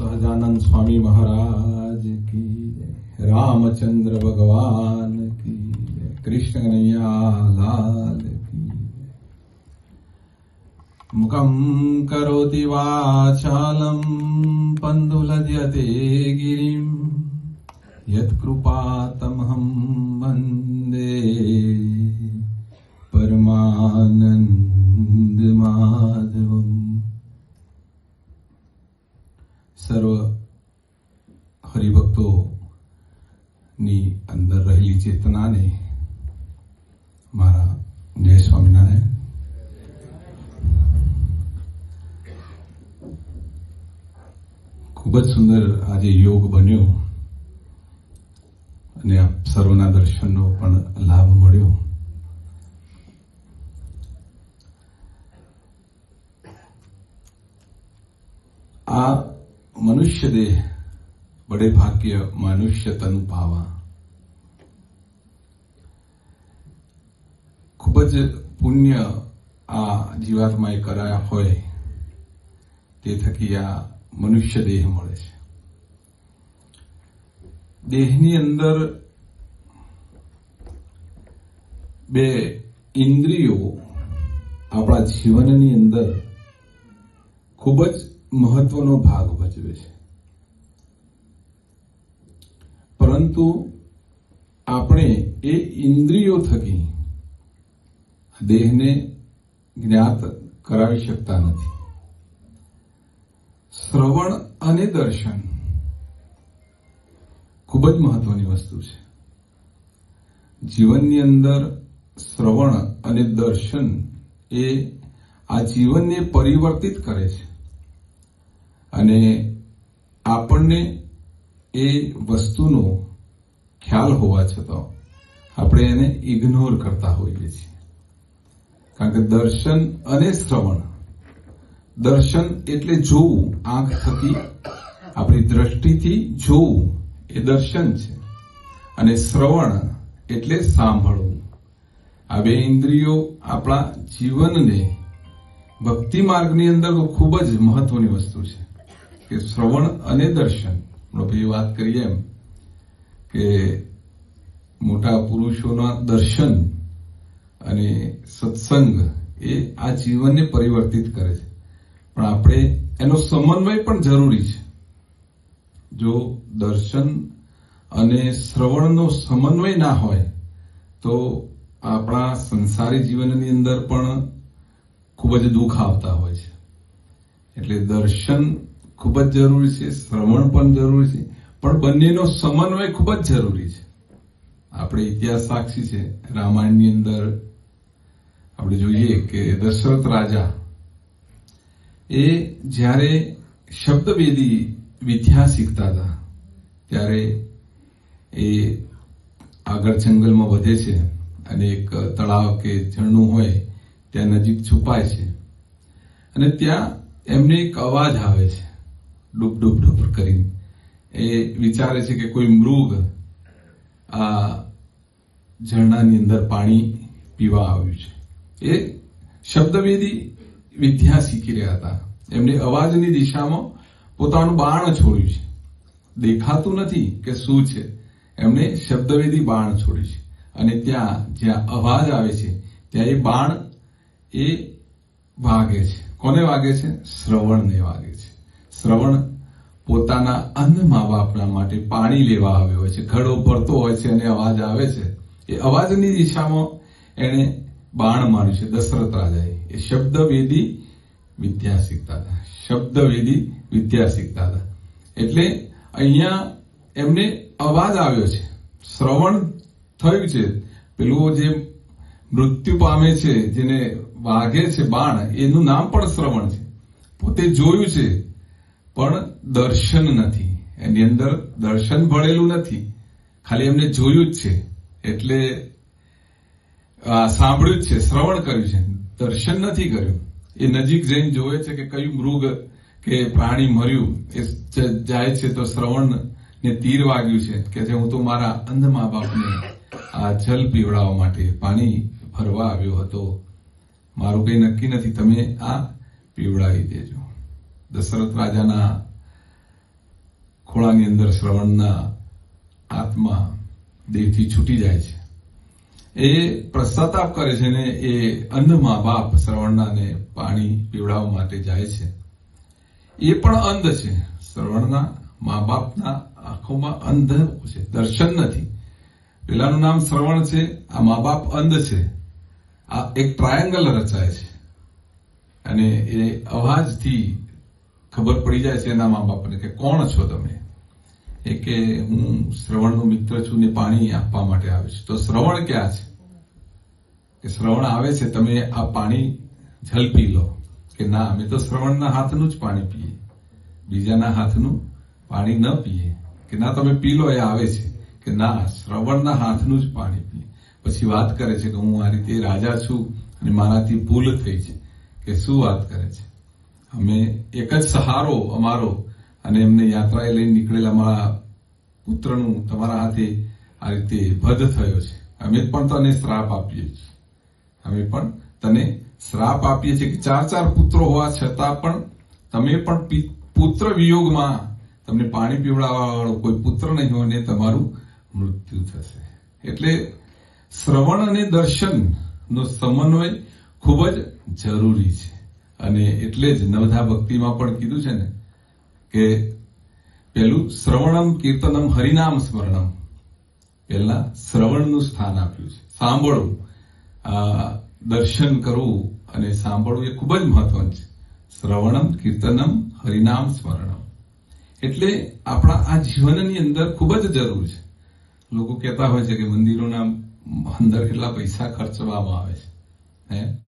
સહજાનંદ સ્વામી મહારાજ કી રામચંદ્ર ભગવાન કી કૃષ્ણ કનૈયા લાલ મુખમ કરોતિ વાચાલમ પંદુલજ્યતે ગિરિમ યત્કૃપા વંદે પરમાનંદ સર્વ હરિભક્તોની અંદર રહેલી ચેતનાને મારા જય સ્વામિનારાયણ. ખૂબ જ સુંદર આજે યોગ બન્યો અને આપ સર્વના દર્શનનો પણ લાભ મળ્યો. આ મનુષ્ય દેહ બડે ભાગ્ય મનુષ્ય તન પાવા ખૂબ જ પુણ્ય આ જીવાત્માએ કરાયા હોય તે થકી આ મનુષ્ય દેહ મળે છે. દેહની અંદર બે ઇન્દ્રિયો આપણા જીવનની અંદર ખૂબ જ મહત્વનો ભાગ ભજવે છે. પરંતુ આપણે એ ઇન્દ્રિયો થકી દેહને જ્ઞાત કરાવી શકતા નથી. શ્રવણ અને દર્શન ખૂબ જ મહત્વની વસ્તુ છે. જીવનની અંદર શ્રવણ અને દર્શન એ આ જીવનને પરિવર્તિત કરે છે. અને આપણને એ વસ્તુનો ખ્યાલ હોવા છતાં આપણે એને ઇગ્નોર કરતા હોઈએ છીએ. કારણ કે દર્શન અને શ્રવણ, દર્શન એટલે જોવું, આંખ થકી આપણી દ્રષ્ટિથી જોવું એ દર્શન છે. અને શ્રવણ એટલે સાંભળવું. આ બે ઇન્દ્રિયો આપણા જીવનને ભક્તિ માર્ગની અંદર તો ખૂબ જ મહત્વની વસ્તુ છે. કે શ્રવણ અને દર્શન. ભાઈ વાત કરીએ એમ કે મોટા પુરુષોના દર્શન અને સત્સંગ એ આ જીવનને પરિવર્તિત કરે છે. પણ આપણે એનો સમન્વય પણ જરૂરી છે. જો દર્શન અને શ્રવણનો સમન્વય ના હોય, તો આપણા સંસારી જીવનની અંદર પણ ખૂબ જ દુઃખ આવતા હોય છે. એટલે દર્શન ખૂબ જ જરૂરી છે. શ્રવણ પણ જરૂરી છે. પણ બંનેનો સમન્વય ખૂબ જ જરૂરી છે. આપણે ઇતિહાસ સાક્ષી છે. રામાયણની અંદર આપણે જોઈએ કે દશરથ રાજા એ જ્યારે શબ્દવેદી વિદ્યા શીખતા હતા, ત્યારે એ આગળ જંગલમાં વધે છે અને એક તળાવ કે ઝરણું હોય ત્યાં નજીક છુપાય છે. અને ત્યાં એમને એક અવાજ આવે છે. ડૂબ ડૂબ ડૂબ કરીને. એ વિચારે છે કે કોઈ મૃગ આ ઝરણાની અંદર પાણી પીવા આવ્યું છે. એ શબ્દવેદી વિદ્યા શીખી રહ્યા હતા. એમને અવાજની દિશામાં પોતાનું બાણ છોડ્યું છે. દેખાતું નથી કે શું છે. એમણે શબ્દવેદી બાણ છોડ્યું છે. અને ત્યાં જ્યાં અવાજ આવે છે, ત્યાં એ બાણ એ વાગે છે. કોને વાગે છે? શ્રવણને વાગે છે. શ્રવણ પોતાના અન્ન મા બાપના માટે પાણી લેવા આવ્યો હોય છે. ઘડો ભરતો હોય છે અને અવાજ આવે છે. એ અવાજની દિશામાં એને બાણ માર્યું છે. દશરથ રાજાએ. એ શબ્દવેદી વિદ્યા શીખતા હતા. શબ્દવેદી વિદ્યા શીખતા હતા. એટલે અહીંયા એમને અવાજ આવ્યો છે. શ્રવણ થયું છે. પેલું જે મૃત્યુ પામે છે, જેને વાગે છે બાણ, એનું નામ પણ શ્રવણ છે. પોતે જોયું છે પણ દર્શન નથી. એની અંદર દર્શન ભળેલું નથી. ખાલી એમને જોયું જ છે. એટલે સાંભળ્યું જ છે, શ્રવણ કર્યું છે. દર્શન નથી કર્યું. એ નજીક જઈને જોવે છે કે કયું મૃગ કે પ્રાણી મર્યું. એ જાય છે તો શ્રવણ ને તીર વાગ્યું છે. કે જે હું તો મારા અંધ મા બાપને આ જલ પીવડાવવા માટે પાણી ભરવા આવ્યો હતો. મારું કઈ નક્કી નથી. તમે આ પીવડાવી દેજો. દશરથ રાજાના ખોળાની અંદર શ્રવણના આત્મા દેહથી છૂટી જાય છે. એ પશ્ચાતાપ કરે છે ને એ અંધ મા બાપ શ્રવણનાને પાણી પીવડાવવા માટે જાય છે. એ પણ અંધ છે. શ્રવણના મા બાપના આંખોમાં અંધ છે. દર્શન નથી. પેલાનું નામ શ્રવણ છે. આ મા બાપ અંધ છે. આ એક ટ્રાયંગલ રચાય છે. અને એ અવાજથી ખબર પડી જાય છે એના મા બાપને કે કોણ છો તમે? એ કે હું શ્રવણનો મિત્ર છું ને પાણી આપવા માટે આવ્યો છું તો શ્રવણ ક્યાં છે? કે શ્રવણ આવે છે, તમે આ પાણી ઝલપી લો. કે ના, અમે તો શ્રવણના હાથનું જ પાણી પીએ. બીજાના હાથનું પાણી ન પીએ. કે ના, તમે પી લો, એ આવે છે. કે ના, શ્રવણના હાથનું જ પાણી પીએ. પછી વાત કરે છે કે હું આ રીતે રાજા છું અને મારાથી ભૂલ થઈ છે. કે શું વાત કરે છે? અમે એક જ સહારો અમારો અને એમને યાત્રાએ લઈને નીકળેલા અમારા પુત્રનું તમારા હાથે આ રીતે વધ થયો છે. અમે પણ તને શ્રાપ આપીએ છીએ. અમે પણ તને શ્રાપ આપીએ છીએ કે ચાર ચાર પુત્રો હોવા છતાં પણ તમે પણ પુત્ર વિયોગમાં તમને પાણી પીવડાવવા કોઈ પુત્ર નહીં હોય ને તમારું મૃત્યુ થશે. એટલે શ્રવણ અને દર્શનનો સમન્વય ખૂબ જ જરૂરી છે. અને એટલે જ નવધા ભક્તિમાં પણ કીધું છે ને કે પેલું શ્રવણમ કીર્તનમ હરિનામ સ્મરણમ. પહેલા શ્રવણનું સ્થાન આપ્યું છે. સાંભળવું. દર્શન કરવું અને સાંભળવું એ ખૂબ જ મહત્વનું છે. શ્રવણમ કીર્તનમ હરિનામ સ્મરણમ. એટલે આપણા આ જીવનની અંદર ખૂબ જ જરૂર છે. લોકો કહેતા હોય છે કે મંદિરોના અંદર કેટલા પૈસા ખર્ચવામાં આવે છે. હે?